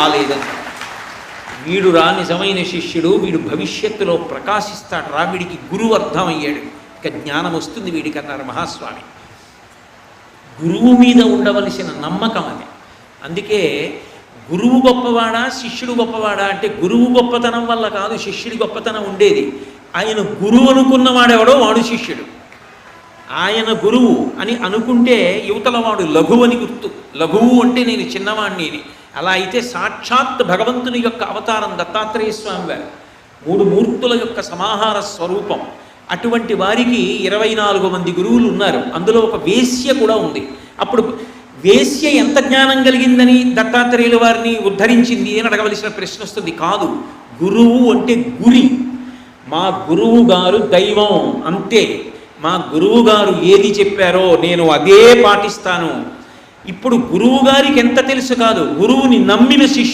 రాలేదని వీడు రా నిజమైన శిష్యుడు వీడు భవిష్యత్తులో ప్రకాశిస్తాడు. రా వీడికి గురువు అర్థమయ్యాడు. ఇక జ్ఞానం వస్తుంది వీడికి అన్నారు మహాస్వామి. గురువు మీద ఉండవలసిన నమ్మకం అది. అందుకే గురువు గొప్పవాడా శిష్యుడు గొప్పవాడా అంటే గురువు గొప్పతనం వల్ల కాదు శిష్యుడి గొప్పతనం ఉండేది. ఆయన గురువు అనుకున్నవాడెవడో వాడు శిష్యుడు. ఆయన గురువు అని అనుకుంటే యువతల వాడు లఘువని గుర్తు. లఘువు అంటే నేను చిన్నవాణ్ణి అలా అయితే సాక్షాత్ భగవంతుని యొక్క అవతారం దత్తాత్రేయ స్వామి వారు. మూడు మూర్తుల యొక్క సమాహార స్వరూపం. అటువంటి వారికి ఇరవై నాలుగు మంది గురువులు ఉన్నారు. అందులో ఒక వేశ్య కూడా ఉంది. అప్పుడు వేశ్య ఎంత జ్ఞానం కలిగిందని దత్తాత్రేయుల వారిని ఉద్ధరించింది అని అడగవలసిన ప్రశ్న వస్తుంది. కాదు గురువు అంటే గురి. మా గురువు గారు దైవం. అంతే. మా గురువు గారు ఏది చెప్పారో నేను అదే పాటిస్తాను. ఇప్పుడు గురువు గారికి ఎంత తెలుసు కాదు గురువుని నమ్మిన శిష్యు